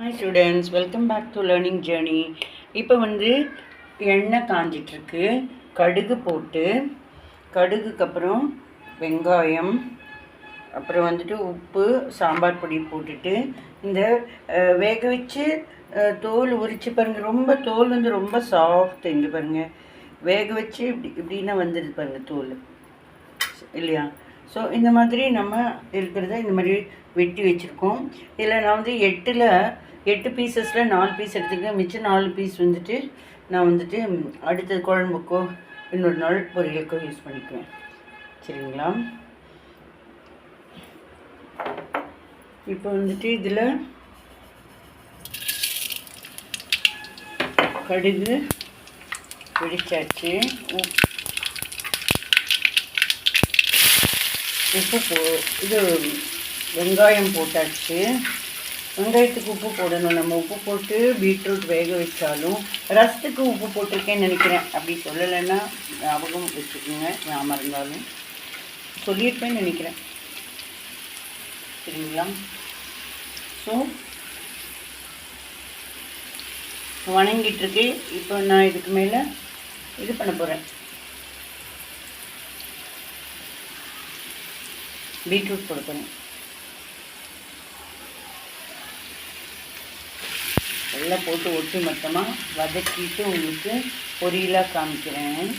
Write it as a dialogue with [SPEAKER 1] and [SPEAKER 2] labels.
[SPEAKER 1] Hi students welcome back to learning journey இப்போ வந்து எண்ணெய் காஞ்சிட்ருக்கு கடுகு போட்டு கடுகுக்கு அப்புறம் வெங்காயம் அப்புறம் வந்துட்டு உப்பு சாம்பார் பொடி போட்டுட்டு இந்த வேக வச்சு தோல் உரிச்சு பாருங்கள் ரொம்ப தோல் வந்து ரொம்ப சாஃப்ட் இங்கே பாருங்கள் வேக வச்சு இப்படி இப்படின்னா வந்துடுது பாருங்கள் தோல். இல்லையா? ஸோ இந்த மாதிரி நம்ம இருக்கிறத இந்த மாதிரி வெட்டி வச்சுருக்கோம். இதில் நான் வந்து எட்டில் எட்டு பீசஸில் நாலு பீஸ் எடுத்துக்கிறேன் மிச்சம் நாலு பீஸ் வந்துட்டு நான் வந்துட்டு அடுத்த குழம்புக்கோ இன்னொரு நாள் பொரியலுக்கோ யூஸ் பண்ணிக்குவேன். சரிங்களா? இப்போ வந்துட்டு இதில் கடுகு வெடிச்சாச்சு. உப்பு போ இது வெங்காயம் போட்டாச்சு. வெங்காயத்துக்கு உப்பு போடணும். நம்ம உப்பு போட்டு பீட்ரூட் வேக வச்சாலும் ரசத்துக்கு உப்பு போட்டிருக்கேன்னு நினைக்கிறேன். அப்படி சொல்லலைன்னா ஞாபகம் வச்சுக்கோங்க ஞாபகம் இருந்தாலும் சொல்லியிருப்பேன்னு நினைக்கிறேன். சரிங்களா? ஸோ வணங்கிட்டு இருக்கு இப்போ நான் இதுக்கு மேலே இது பண்ண போகிறேன் பீட்ரூட் போட போகிறேன் எல்லாம் போட்டு ஒட்டு மொத்தமாக வதக்கிட்டு உங்களுக்கு பொரியலாக காமிக்கிறேன்.